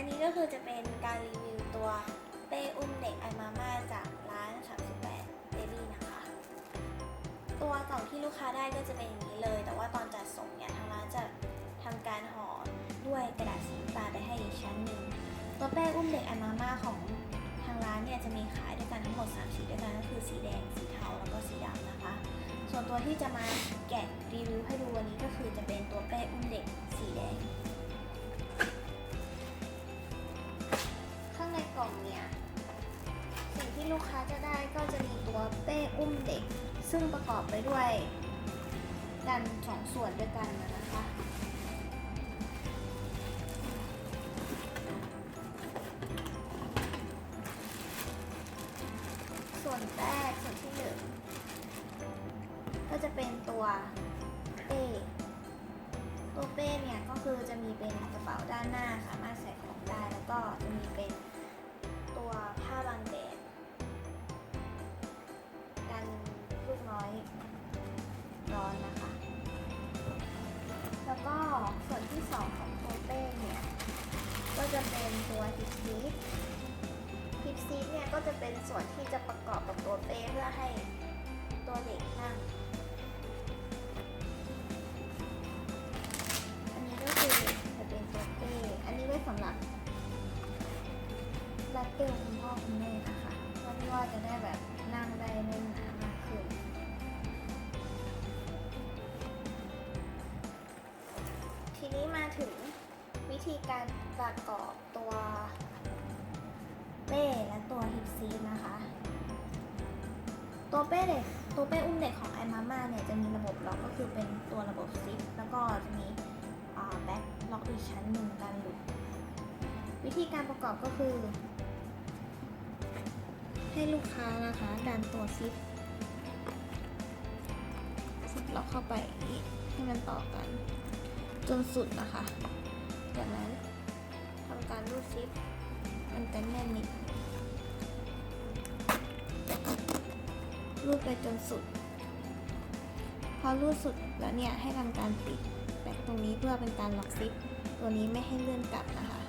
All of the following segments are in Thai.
อันนี้ก็คือจะเป็นการรีวิวตัวเป้อุ้มเด็กไอมาม่าจากร้าน 38เบบี้นะคะ ตัวกล่องที่ลูกค้าได้ก็จะเป็นอย่างนี้เลย แต่ว่าตอนจัดส่งเนี่ยทางร้านจะทำการห่อด้วยกระดาษสีน้ำตาไปให้อีกชั้นหนึ่ง ตัวเป้อุ้มเด็กไอมาม่าของทางร้านเนี่ยจะมีขายด้วยกันทั้งหมด 3 สีด้วยกันก็คือสีแดง สีเทา แล้วก็สีดำนะคะ ส่วนตัวที่จะมาแกะรีวิวให้ดูวันนี้ก็คือจะเป็นตัวเป้อุ้มเด็กสีแดง ลูกค้าจะได้ก็จะมีตัวเป้อุ้มเด็ก ซึ่งประกอบไปด้วยกันสองส่วนด้วยกันนะคะส่วนแรกส่วนที่หนึ่งก็จะเป็นตัวเป้ตัวเป้เนี่ยก็คือจะมีเป็นกระเป๋าด้านหน้าสามารถใส่ของได้แล้วก็จะมี ก็ส่วนที่สองของตัวเป้เนี่ย ก็จะเป็นตัวฮิปซีฟฮิปซีฟเนี่ยก็จะเป็นส่วนที่จะประกอบกับตัวเป้เพื่อให้ตัวเด็กนั่ง อันนี้ก็คือจะเป็นตัวเป้ อันนี้ไว้สำหรับรัดเอวคุณพ่อคุณแม่นะคะเพื่อว่าจะได้แบบนั่งได้แน่นหนามากขึ้น มาถึงวิธีการประกอบตัวเป้และตัวฮิปซีนะคะ ตัวเป้เด็กตัวเป้อุ้มเด็กของไอมาม่าเนี่ยจะมีระบบล็อกก็คือเป็นตัวระบบซิปแล้วก็จะมีแบ็คล็อกอีกชั้นหนึ่งการหลุด วิธีการประกอบก็คือ ให้ลูกค้านะคะดันตัวซิปซิปล็อกเข้าไปให้มันต่อกัน จนสุดนะคะ จากนั้นทำการรูดซิปมันจะแน่นนิดรูดไปจนสุด พอรูดสุดแล้วเนี่ยให้ทำการปิดแบกตรงนี้เพื่อเป็นการล็อกซิป ตัวนี้ไม่ให้เลื่อนกลับนะคะ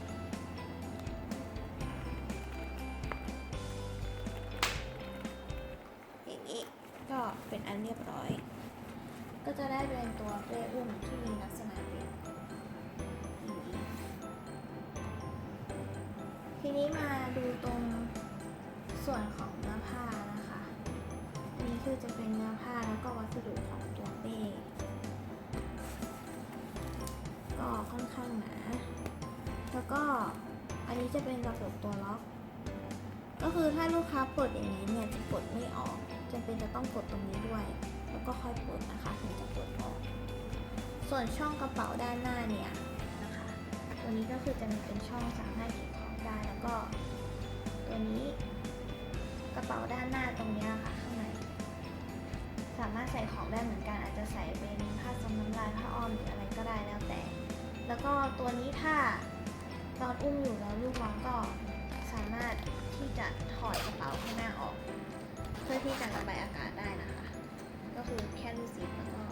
อย่างนี้ก็เป็นอันเรียบร้อย ก็จะได้เป็นตัวเป้อุ้มที่มีลัก นี้มาดูตรงส่วนของเนื้อผ้านะคะอันนี้คือจะเป็นเนื้อผ้าแล้วก็วัสดุของตัวเป้ก็ค่อนข้างหนา แล้วก็อันนี้จะเป็นระบบตัวล็อก ก็คือถ้าลูกค้าปลดอย่างนี้เนี่ยจะปลดไม่ออกจำเป็นจะต้องกดตรงนี้ด้วย แล้วก็ค่อยปลดนะคะถึงจะปลดออก ส่วนช่องกระเป๋าด้านหน้าเนี่ยนะคะ ตัวนี้ก็คือจะมีเป็นช่องสามารถเก็บ ก็ ตัวนี้กระเป๋าด้านหน้าตรงนี้ค่ะข้างในสามารถใส่ของได้เหมือนกัน อาจจะใส่เป็นผ้าซมน้ำลายผ้าอ้อมหรืออะไรก็ได้แล้วแต่ แล้วก็ตัวนี้ถ้าตอนอุ้มอยู่แล้วลูกวางก็สามารถที่จะถอดกระเป๋าข้างหน้าออก เพื่อที่จะระบายอากาศได้นะคะ ก็คือแค่รูดซิปแล้วก็